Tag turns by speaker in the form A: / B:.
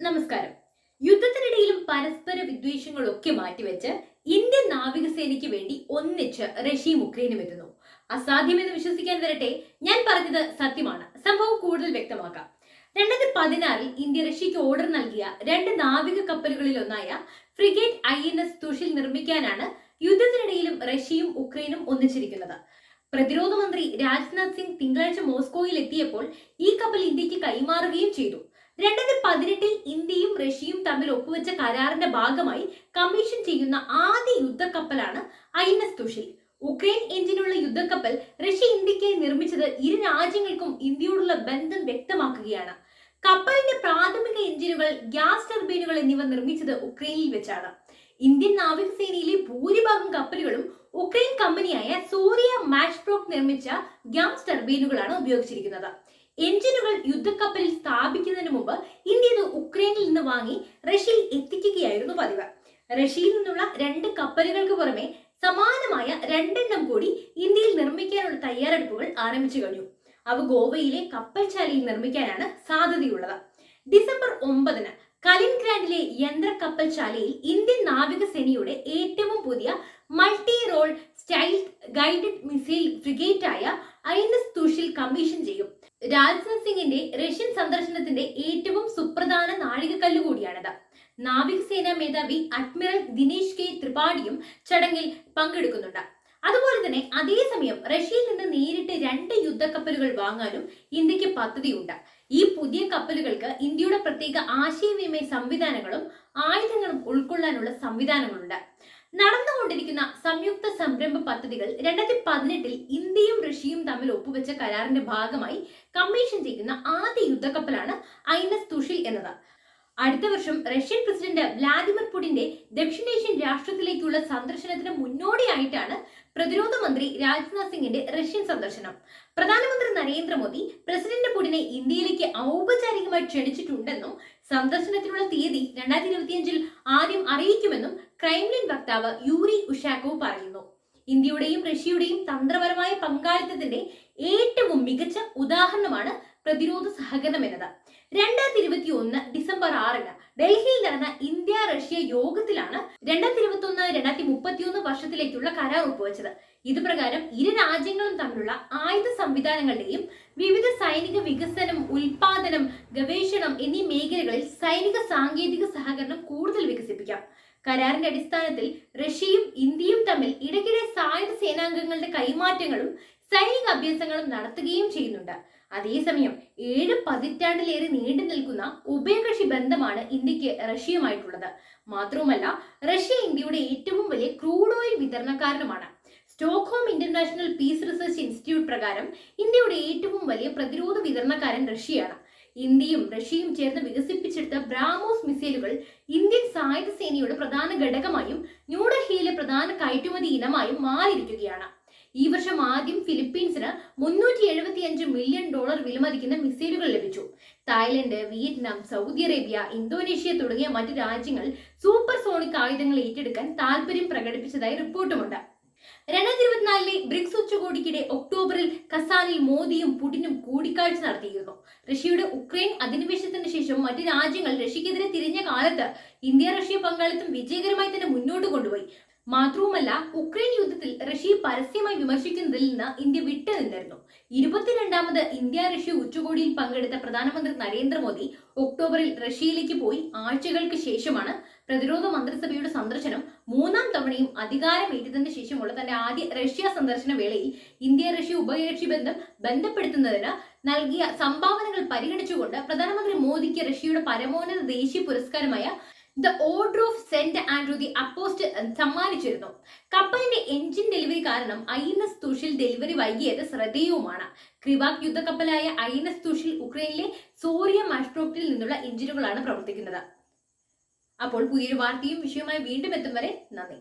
A: നമസ്കാരം. യുദ്ധത്തിനിടയിലും പരസ്പര വിദ്വേഷങ്ങളൊക്കെ മാറ്റിവെച്ച് ഇന്ത്യൻ നാവികസേനയ്ക്ക് വേണ്ടി ഒന്നിച്ച് റഷ്യയും ഉക്രൈനും എത്തുന്നു. അസാധ്യമെന്ന് വിശ്വസിക്കാൻ വരട്ടെ ഞാൻ പറഞ്ഞത് സത്യമാണ്. സംഭവം കൂടുതൽ വ്യക്തമാക്കാം. രണ്ടായിരത്തി പതിനാറിൽ ഇന്ത്യ റഷ്യയ്ക്ക് ഓർഡർ നൽകിയ രണ്ട് നാവിക കപ്പലുകളിൽ ഒന്നായ frigate I N S Tushil നിർമ്മിക്കാനാണ് യുദ്ധത്തിനിടയിലും റഷ്യയും ഉക്രൈനും ഒന്നിച്ചിരിക്കുന്നത്. പ്രതിരോധ മന്ത്രി രാജ്നാഥ് സിംഗ് തിങ്കളാഴ്ച മോസ്കോയിൽ എത്തിയപ്പോൾ ഈ കപ്പൽ ഇന്ത്യയ്ക്ക് കൈമാറുകയും ചെയ്തു. രണ്ടായിരത്തി പതിനെട്ടിൽ ഇന്ത്യയും റഷ്യയും തമ്മിൽ ഒപ്പുവെച്ച കരാറിന്റെ ഭാഗമായി കമ്മീഷൻ ചെയ്യുന്ന ആദ്യ യുദ്ധക്കപ്പലാണ് I N S Tushil Ukraine എഞ്ചിനുള്ള യുദ്ധക്കപ്പൽ റഷ്യ ഇന്ത്യക്കായി നിർമ്മിച്ചത് ഇരു രാജ്യങ്ങൾക്കും ഇന്ത്യയോടുള്ള ബന്ധം വ്യക്തമാക്കുകയാണ്. കപ്പലിന്റെ പ്രാഥമിക എഞ്ചിനുകൾ ഗ്യാസ് ടർബൈനുകൾ എന്നിവ നിർമ്മിച്ചത് ഉക്രൈനിൽ വെച്ചാണ്. ഇന്ത്യൻ നാവികസേനയിലെ ഭൂരിഭാഗം കപ്പലുകളും ഉക്രൈൻ കമ്പനിയായ സൂര്യ മാഷ്പ്രോക്ക് നിർമ്മിച്ച ഗ്യാസ് ടർബൈനുകളാണ് ഉപയോഗിച്ചിരിക്കുന്നത്. എഞ്ചിനുകൾ യുദ്ധക്കപ്പലിൽ സ്ഥാപിക്കുന്നതിന് മുമ്പ് ഇന്ത്യ ഇത് ഉക്രൈനിൽ നിന്ന് വാങ്ങി റഷ്യയിൽ എത്തിക്കുകയായിരുന്നു പതിവ്. റഷ്യയിൽ നിന്നുള്ള രണ്ട് കപ്പലുകൾക്ക് പുറമെ സമാനമായ രണ്ടെണ്ണം കൂടി ഇന്ത്യയിൽ നിർമ്മിക്കാനുള്ള തയ്യാറെടുപ്പുകൾ ആരംഭിച്ചു കഴിഞ്ഞു. അവ ഗോവയിലെ കപ്പൽശാലയിൽ നിർമ്മിക്കാനാണ് സാധ്യതയുള്ളത്. ഡിസംബർ ഒമ്പതിന് കലിൻഗ്രാൻഡിലെ യന്ത്ര കപ്പൽശാലയിൽ ഇന്ത്യൻ നാവികസേനയുടെ ഏറ്റവും പുതിയ multi role style guided missile ഫ്രിഗേറ്റായ I N S Tushil commission ചെയ്യും. രാജ്നാഥ് സിംഗിന്റെ റഷ്യൻ സന്ദർശനത്തിന്റെ ഏറ്റവും സുപ്രധാന നാഴികക്കല്ല് കൂടിയാണിത്. നാവികസേനാ മേധാവി അഡ്മിറൽ ദിനേശ് കെ ത്രിപാഠിയും ചടങ്ങിൽ പങ്കെടുക്കുന്നുണ്ട്. അതുപോലെ തന്നെ അതേസമയം റഷ്യയിൽ നിന്ന് നേരിട്ട് രണ്ട് യുദ്ധക്കപ്പലുകൾ വാങ്ങാനും ഇന്ത്യയ്ക്ക് പദ്ധതിയുണ്ട്. ഈ പുതിയ കപ്പലുകൾക്ക് ഇന്ത്യയുടെ പ്രത്യേക ആശയവിനിമയ സംവിധാനങ്ങളും ആയുധങ്ങളും ഉൾക്കൊള്ളാനുള്ള സംവിധാനങ്ങളുണ്ട്. നടന്നുകൊണ്ടിരിക്കുന്ന സംയുക്ത സംരംഭ പദ്ധതികൾ രണ്ടായിരത്തി പതിനെട്ടിൽ ഇന്ത്യയും റഷ്യയും തമ്മിൽ ഒപ്പുവെച്ച കരാറിന്റെ ഭാഗമായി കമ്മീഷൻ ചെയ്യുന്ന ആദ്യ യുദ്ധക്കപ്പലാണ് ഐ എൻ എസ് തുഷിൽ എന്നത്. അടുത്ത വർഷം റഷ്യൻ പ്രസിഡന്റ് വ്ലാദിമിർ പുടിന്റെ ദക്ഷിണേഷ്യൻ രാഷ്ട്രത്തിലേക്കുള്ള സന്ദർശനത്തിന് മുന്നോടിയായിട്ടാണ് പ്രതിരോധ മന്ത്രി രാജ്നാഥ് സിംഗിന്റെ റഷ്യൻ സന്ദർശനം. പ്രധാനമന്ത്രി നരേന്ദ്രമോദി പ്രസിഡന്റ് പുടിനെ ഇന്ത്യയിലേക്ക് ഔപചാരികമായി ക്ഷണിച്ചിട്ടുണ്ടെന്നും സന്ദർശനത്തിനുള്ള തീയതി രണ്ടായിരത്തി ഇരുപത്തിയഞ്ചിൽ ആദ്യം അറിയിക്കുമെന്നും ക്രൈംലിൻ വക്താവ് യൂറി ഉഷാക്കോ പറയുന്നു. ഇന്ത്യയുടെയും റഷ്യയുടെയും തന്ത്രപരമായ പങ്കാളിത്തത്തിന്റെ ഏറ്റവും മികച്ച ഉദാഹരണമാണ് പ്രതിരോധ സഹകരണം എന്നത്. രണ്ടായിരത്തി ഇരുപത്തി ഒന്ന് ഡിസംബർ ആറിന് ഡൽഹിയിൽ നടന്ന ഇന്ത്യ റഷ്യ യോഗത്തിലാണ് രണ്ടായിരത്തി ഇരുപത്തി ഒന്ന് രണ്ടായിരത്തി മുപ്പത്തി ഒന്ന് വർഷത്തിലേക്കുള്ള കരാർ ഒപ്പുവെച്ചത്. ഇത് പ്രകാരം ഇരു രാജ്യങ്ങളും തമ്മിലുള്ള ആയുധ സംവിധാനങ്ങളുടെയും വിവിധ സൈനിക വികസനം ഉൽപാദനം ഗവേഷണം എന്നീ മേഖലകളിൽ സൈനിക സാങ്കേതിക സഹകരണം കൂടുതൽ വികസിപ്പിക്കാം. കരാറിന്റെ അടിസ്ഥാനത്തിൽ റഷ്യയും ഇന്ത്യയും തമ്മിൽ ഇടയ്ക്കിടെ സായുധ സേനാംഗങ്ങളുടെ കൈമാറ്റങ്ങളും സൈനിക അഭ്യാസങ്ങളും നടത്തുകയും ചെയ്യുന്നുണ്ട്. അതേസമയം ഏഴ് പതിറ്റാണ്ടിലേറെ നീണ്ടു നിൽക്കുന്ന ഉഭയകക്ഷി ബന്ധമാണ് ഇന്ത്യയ്ക്ക് റഷ്യയുമായിട്ടുള്ളത്. മാത്രവുമല്ല റഷ്യ ഇന്ത്യയുടെ ഏറ്റവും വലിയ crude oil വിതരണക്കാരനുമാണ്. Stockholm International Peace Research Institute പ്രകാരം ഇന്ത്യയുടെ ഏറ്റവും വലിയ പ്രതിരോധ വിതരണക്കാരൻ റഷ്യയാണ്. ഇന്ത്യയും റഷ്യയും ചേർന്ന് വികസിപ്പിച്ചെടുത്ത ബ്രാമോസ് മിസൈലുകൾ ഇന്ത്യൻ സായുധ സേനയുടെ പ്രധാന ഘടകമായും ന്യൂഡൽഹിയിലെ പ്രധാന കയറ്റുമതി ഇനമായും മാറിയിരിക്കുകയാണ്. ഈ വർഷം ആദ്യം ഫിലിപ്പീൻസിന് മുന്നൂറ്റി എഴുപത്തി അഞ്ച് മില്യൺ ഡോളർ വിലമതിക്കുന്ന മിസൈലുകൾ ലഭിച്ചു. Thailand Vietnam Saudi Arabia Indonesia തുടങ്ങിയ മറ്റു രാജ്യങ്ങൾ സൂപ്പർ സോണിക് ആയുധങ്ങൾ ഏറ്റെടുക്കാൻ താൽപര്യം പ്രകടിപ്പിച്ചതായി റിപ്പോർട്ടുമുണ്ട്. രണ്ടായിരത്തി ബ്രിക്സ് ഉച്ചകോടിക്കിടെ ഒക്ടോബറിൽ കസാനിൽ മോദിയും പുടിനും കൂടിക്കാഴ്ച നടത്തിയിരുന്നു. റഷ്യയുടെ ഉക്രൈൻ അധിനിവേശത്തിന് ശേഷം മറ്റ് രാജ്യങ്ങൾ റഷ്യക്കെതിരെ തിരിഞ്ഞ കാലത്ത് ഇന്ത്യ റഷ്യ പങ്കാളിത്തം വിജയകരമായി തന്നെ മുന്നോട്ട് കൊണ്ടുപോയി. മാത്രവുമല്ല ഉക്രൈൻ യുദ്ധത്തിൽ റഷ്യയെ പരസ്യമായി വിമർശിക്കുന്നതിൽ നിന്ന് ഇന്ത്യ വിട്ടുനിന്നിരുന്നു ഇരുപത്തിരണ്ടാമത് ഇന്ത്യ റഷ്യ ഉച്ചകോടിയിൽ പങ്കെടുത്ത പ്രധാനമന്ത്രി നരേന്ദ്രമോദി ഒക്ടോബറിൽ റഷ്യയിലേക്ക് പോയി ആഴ്ചകൾക്ക് ശേഷമാണ് പ്രതിരോധ മന്ത്രിസഭയുടെ സന്ദർശനം മൂന്നാം തവണയും അധികാരമേറ്റതിന് ശേഷമുള്ള തന്റെ ആദ്യ റഷ്യ സന്ദർശന വേളയിൽ ഇന്ത്യ റഷ്യ ഉഭയകക്ഷി ബന്ധം ബന്ധപ്പെടുത്തുന്നതിന് നൽകിയ സംഭാവനകൾ പരിഗണിച്ചുകൊണ്ട് പ്രധാനമന്ത്രി മോദിക്ക് റഷ്യയുടെ പരമോന്നത ദേശീയ പുരസ്കാരമായ the order of Saint Andrew the Apostle സമ്മാനിച്ചിരുന്നു. കപ്പലിന്റെ എഞ്ചിൻ ഡെലിവറി കാരണം I N S Tushil delivery വൈകിയത് ശ്രദ്ധേയവുമാണ്. ക്രിവാക് യുദ്ധക്കപ്പലായ ഐ എൻ എസ് തുഷിൽ ഉക്രൈനിലെ സോറിയ മാസ്ട്രോപ്റ്റിൽ നിന്നുള്ള എഞ്ചിനുകളാണ് പ്രവർത്തിക്കുന്നത്. അപ്പോൾ പുതിയൊരു വാർത്തയും വിഷയവുമായി വീണ്ടും എത്തും വരെ നന്ദി.